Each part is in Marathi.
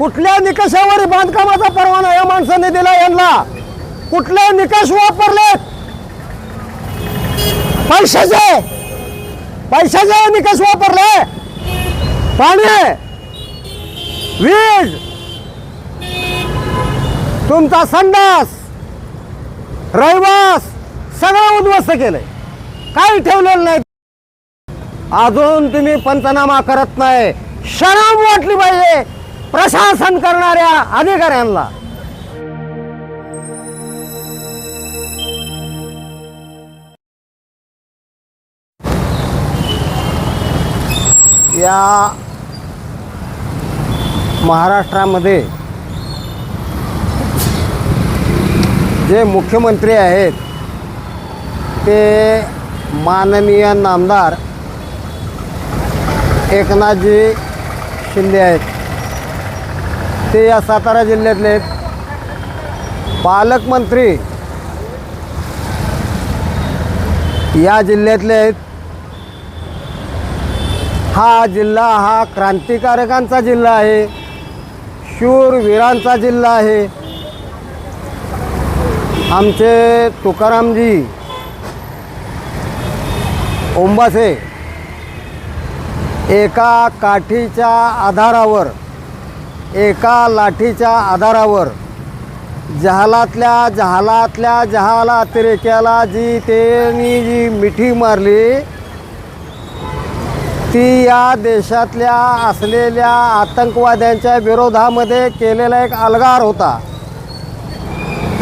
कुठल्या निकषावर बांधकामाचा परवाना या माणसाने दिला यांना? कुठले निकष वापरलेत पैशाचे. पैशाचे निकष वापरले. पाणी वीज. तुमचा संडास रहिवास सगळं उद्ध्वस्त केलंय. काही ठेवलेलं नाही. अजून तुम्ही पंचनामा करत नाही. शरम वाटली पाहिजे. प्रशासन करणाऱ्या अधिकाऱ्यांना. या महाराष्ट्रामध्ये जे मुख्यमंत्री आहेत ते माननीय नामदार एकनाथजी शिंदे आहेत. ते या सातारा जिल्ह्यातले आहेत. पालकमंत्री या जिल्ह्यातले आहेत. हा जिल्हा हा क्रांतिकारकांचा जिल्हा आहे. शूरवीरांचा जिल्हा आहे. आमचे तुकारामजी ओंबासे एका काठीच्या आधारावर एका लाठीच्या आधारावर जहालातल्या जहालातल्या जहाला अतिरेक्याला जी त्यांनी जी मिठी मारली ती या देशातल्या असलेल्या आतंकवाद्यांच्या विरोधामध्ये केलेला एक अलगार होता.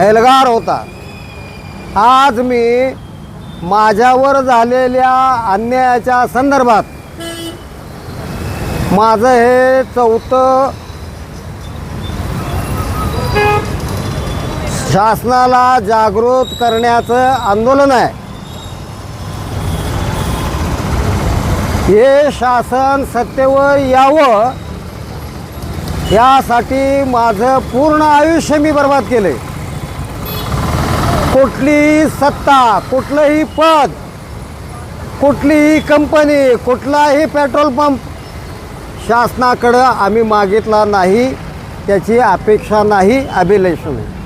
एल्गार होता. आज मी माझ्यावर झालेल्या अन्यायाच्या संदर्भात माझं हे चौथं शासनाला जागृत करण्याचं आंदोलन आहे. हे शासन सत्तेवर यावं यासाठी माझं पूर्ण आयुष्य मी बर्बाद केले कुठलीही सत्ता कुठलंही पद कुठलीही कंपनी कुठलाही पेट्रोल पंप शासनाकडं आम्ही मागितला नाही त्याची अपेक्षा नाही अभिलेष नाही.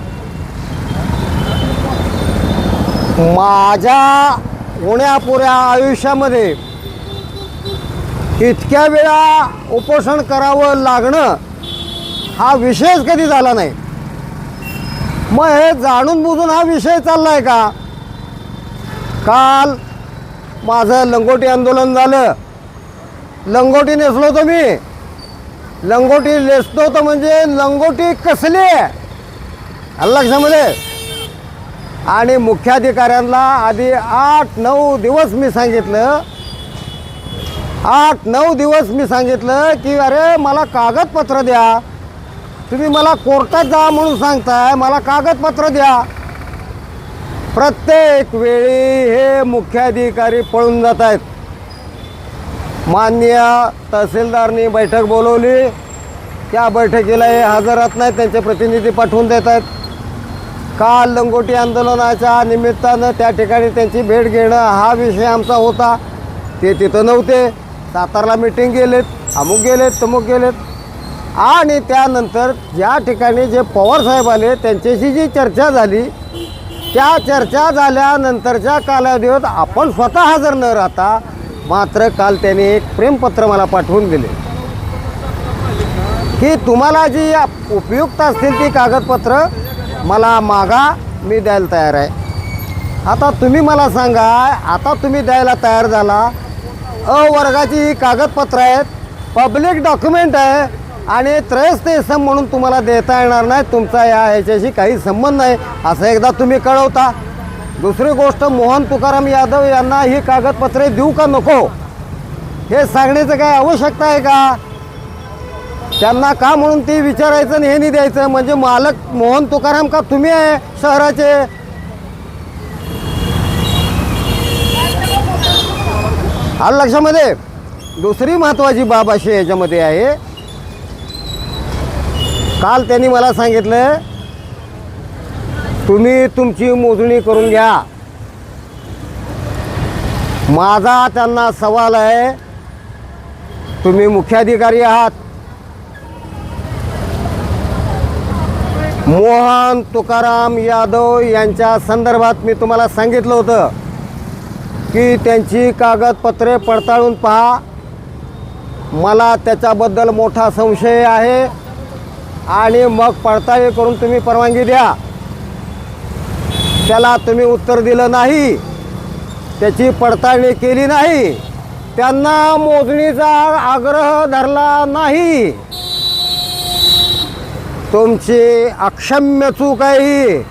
माझ्या होण्यापुऱ्या आयुष्यामध्ये इतक्या वेळा उपोषण करावं लागणं हा विषयच कधी झाला नाही. मग हे जाणून बुजून हा विषय चाललाय का? काल माझं लंगोटी आंदोलन झालं. लंगोटी नेसलो होतो मी. लंगोटी नेसतो होतो म्हणजे लंगोटी कसली आहे? लक्षामध्ये? आणि मुख्याधिकाऱ्यांना आधी आठ नऊ दिवस मी सांगितलं. आठ नऊ दिवस मी सांगितलं की अरे मला कागदपत्र द्या. तुम्ही मला कोर्टात जा म्हणून सांगताय. मला कागदपत्र द्या. प्रत्येक वेळी हे मुख्याधिकारी पळून जात आहेत. माननीय तहसीलदारनी बैठक बोलवली. त्या बैठकीला हे हजरात नाहीत. त्यांचे प्रतिनिधी पाठवून देत आहेत. काल लंगोटी आंदोलनाच्या निमित्तानं त्या ठिकाणी त्यांची भेट घेणं हा विषय आमचा होता. ते तिथं नव्हते. सातारला मिटिंग गेलेत अमुक गेलेत तमुक गेलेत. आणि त्यानंतर ज्या ठिकाणी जे पवारसाहेब आले त्यांच्याशी जी चर्चा झाली त्या चर्चा झाल्यानंतरच्या कालावधीत आपण स्वतः हजर न राहता मात्र काल त्यांनी एक प्रेमपत्र मला पाठवून दिले. की तुम्हाला जी उपयुक्त असतील ती कागदपत्र मला मागा मी द्यायला तयार आहे. आता तुम्ही मला सांगा आता तुम्ही द्यायला तयार झाला. अ वर्गाची ही कागदपत्र आहेत पब्लिक डॉक्युमेंट आहे आणि त्रयस्थ सम म्हणून तुम्हाला देता येणार नाही तुमचा या ह्याच्याशी काही संबंध नाही असं एकदा तुम्ही कळवता. दुसरी गोष्ट मोहन तुकाराम यादव यांना ही कागदपत्रे देऊ का नको? हे सांगण्याचं काय आवश्यकता आहे का? त्यांना का म्हणून ते विचारायचं आणि हे नाही द्यायचं? म्हणजे मालक मोहन तुकाराम का तुम्ही आहे शहराचे? आलं लक्षामध्ये? दुसरी महत्त्वाची बाब अशी याच्यामध्ये आहे. काल त्यांनी मला सांगितलं तुम्ही तुमची मोजणी करून घ्या. माझा त्यांना सवाल आहे तुम्ही मुख्याधिकारी आहात. मोहन तुकाराम यादव यांच्या संदर्भात मी तुम्हाला सांगितलं होतं की त्यांची कागदपत्रे पडताळून पहा. मला त्याच्याबद्दल मोठा संशय आहे आणि मग पडताळी करून तुम्ही परवानगी द्या. त्याला तुम्ही उत्तर दिलं नाही. त्याची पडताळणी केली नाही. त्यांना मोजणीचा आग्रह धरला नाही. तुमची अक्षम्य चूक आहे ही.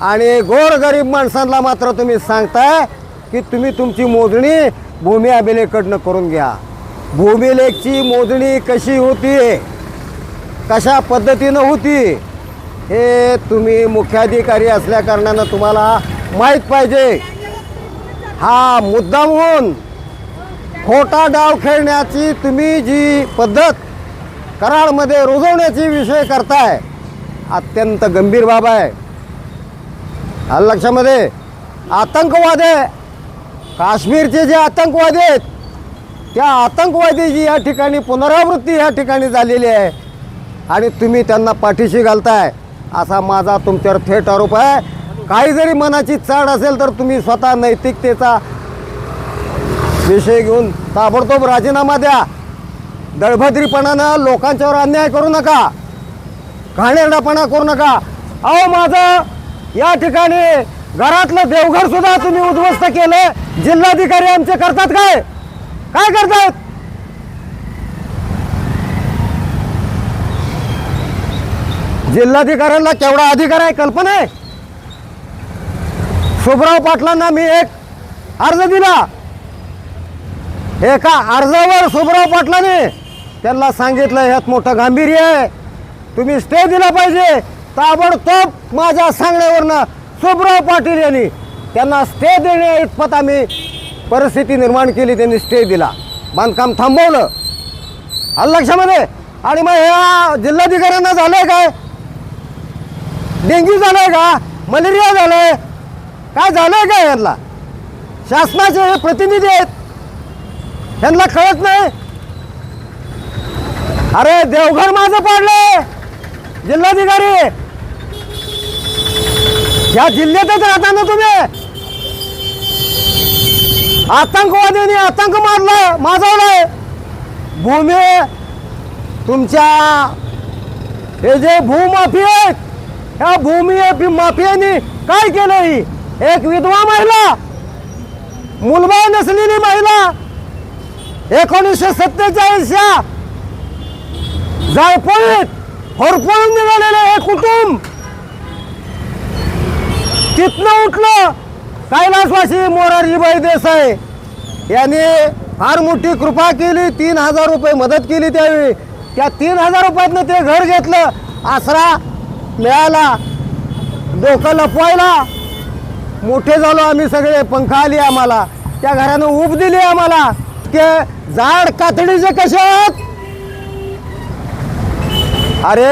आणि गोरगरीब माणसांना मात्र तुम्ही सांगताय की तुम्ही तुमची मोजणी भूमी अभिलेखकडनं करून घ्या. भूमिलेखची मोजणी कशी होती? कशा पद्धतीनं होती? हे तुम्ही मुख्याधिकारी असल्या कारणानं तुम्हाला माहीत पाहिजे. हा मुद्दाम होऊन खोटा डाव खेळण्याची तुम्ही जी पद्धत कराडमध्ये रुजवण्याची विषय करताय. अत्यंत गंभीर बाब आहे. आलं लक्षामध्ये. आतंकवाद आहे. काश्मीरचे जे आतंकवादी आहेत त्या आतंकवादीची या ठिकाणी पुनरावृत्ती या ठिकाणी झालेली आहे आणि तुम्ही त्यांना पाठीशी घालताय असा माझा तुमच्यावर थेट आरोप आहे. काही जरी मनाची चाड असेल तर तुम्ही स्वतः नैतिकतेचा विषय घेऊन ताबडतोब राजीनामा द्या. दळभद्रीपणानं लोकांच्यावर अन्याय करू नका. घाणेरडापणा करू नका. अहो माझं या ठिकाणी घरातलं देवघर सुद्धा तुम्ही उद्ध्वस्त केलं. जिल्हाधिकारी आमचे करतात काय? काय करतात? जिल्हाधिकाऱ्यांना केवढा अधिकार आहे? कल्पना आहे? शुभराव पाटलांना मी एक अर्ज दिला. एका अर्जावर शुभराव पाटलाने त्यांना सांगितलं ह्यात मोठं गांभीर्य आहे. तुम्ही स्टे दिला पाहिजे. ताबडतोब माझ्या सांगण्यावरनं सुभराव पाटील यांनी त्यांना स्टे देण्या इतपत आम्ही परिस्थिती निर्माण केली त्यांनी स्टे दिला. बांधकाम थांबवलं. आलं लक्षामध्ये? आणि मग ह्या जिल्हाधिकाऱ्यांना झालंय काय? डेंग्यू झालाय का? मलेरिया झालाय. काय झालंय का यांना शासनाचे हे प्रतिनिधी आहेत. यांना कळत नाही. अरे देवघर माझं पडलंय. जिल्हाधिकारी. या जिल्ह्यातच राहता ना तुम्ही? आतंकवादीने आतंक मारलं माजवलाय. भूमी तुमच्या हे जे भूमाफी आहेत ह्या भूमी माफियांनी काय केलं ही? एक विधवा महिला मुलबा नसलेली महिला एकोणीसशे सत्तेचाळीसच्या जायफळीत होरपळून निघालेलं हे कुटुंब. तिथनं उठलं कैलासवासी मोरारजीबाई देसाई. यांनी फार मोठी कृपा केली तीन हजार रुपये मदत केली त्यावेळी. त्या तीन हजार रुपयातनं ते घर घेतलं आसरा मिळाला डोकं लपवायला. मोठे झालो आम्ही सगळे पंखा आली आम्हाला. त्या घरानं ऊब दिली आम्हाला. ते जाड कातडीचे कसे आहेत अरे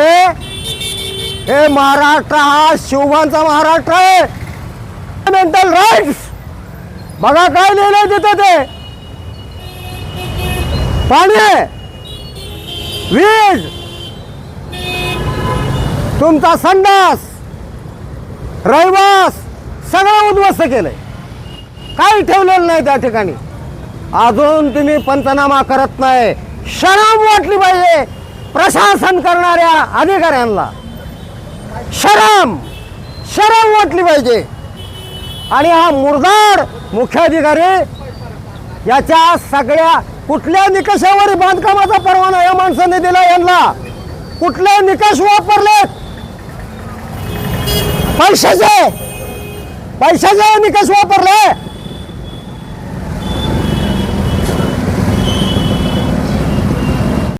हे महाराष्ट्र हा शिवबांचा महाराष्ट्र आहे. मेंटल राईट्स बघा काय लिहिलंय तिथं ते. पाणी वीज. तुमचा संडास रहिवास सगळं उद्ध्वस्त केलंय. काही ठेवलेलं नाही त्या ठिकाणी. अजून तुम्ही पंचनामा करत नाही. शराब वाटली पाहिजे. प्रशासन करणाऱ्या अधिकाऱ्यांना शरम शरम वाटली पाहिजे. आणि हा मुर्दार मुख्याधिकारी याच्या सगळ्या कुठल्या निकषावर बांधकामाचा परवाना या माणसाने दिला यांना? कुठले निकष वापरलेत? पैशाचे पैशाचे निकष वापरले?